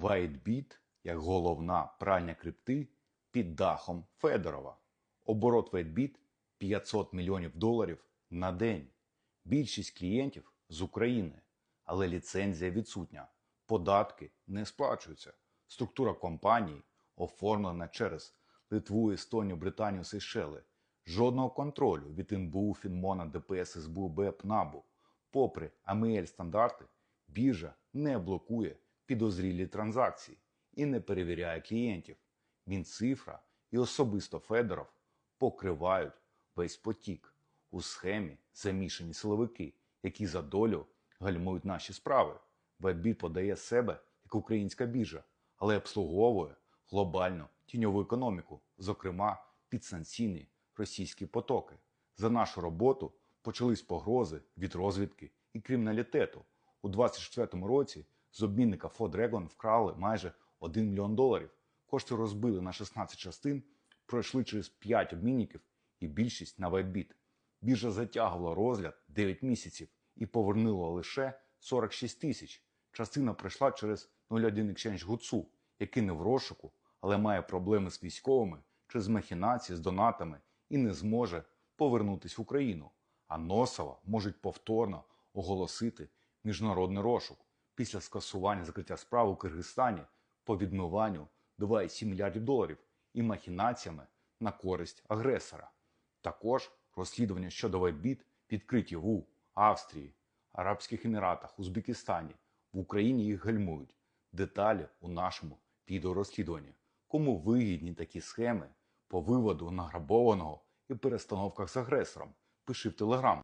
WhiteBit як головна пральня крипти під дахом Федорова. Оборот WhiteBit 500 мільйонів доларів на день. Більшість клієнтів з України, але ліцензія відсутня. Податки не сплачуються. Структура компанії оформлена через Литву, Естонію, Британію, Сейшели. Жодного контролю від НБУ, Фінмона, ДПС, СБУ, БЕП, НАБУ. Попри АМЛ стандарти, біржа не блокує підозрілі транзакції і не перевіряє клієнтів. Мінцифра і особисто Федоров покривають весь потік. У схемі замішані силовики, які за долю гальмують наші справи. Веббі подає себе як українська біржа, але обслуговує глобальну тіньову економіку, зокрема підсанкційні російські потоки. За нашу роботу почались погрози від розвідки і криміналітету. У 24-му році з обмінника Ford Dragon вкрали майже 1 мільйон доларів. Кошти розбили на 16 частин, пройшли через 5 обмінників і більшість на WebBit. Біржа затягувала розгляд 9 місяців і повернула лише 46 тисяч. Частина пройшла через 01 Exchange Гуцу, який не в розшуку, але має проблеми з військовими через махінації з донатами і не зможе повернутися в Україну. А Носова можуть повторно оголосити міжнародний розшук після скасування закриття справ у Киргизстані по відмиванню 2,7 мільярдів доларів і махінаціями на користь агресора. Також розслідування щодо Вайбіт відкриті в Австрії, Арабських Еміратах, Узбекистані. В Україні їх гальмують. Деталі у нашому відеорозслідуванні. Кому вигідні такі схеми по виводу награбованого і перестановках з агресором? Пиши в Телеграм.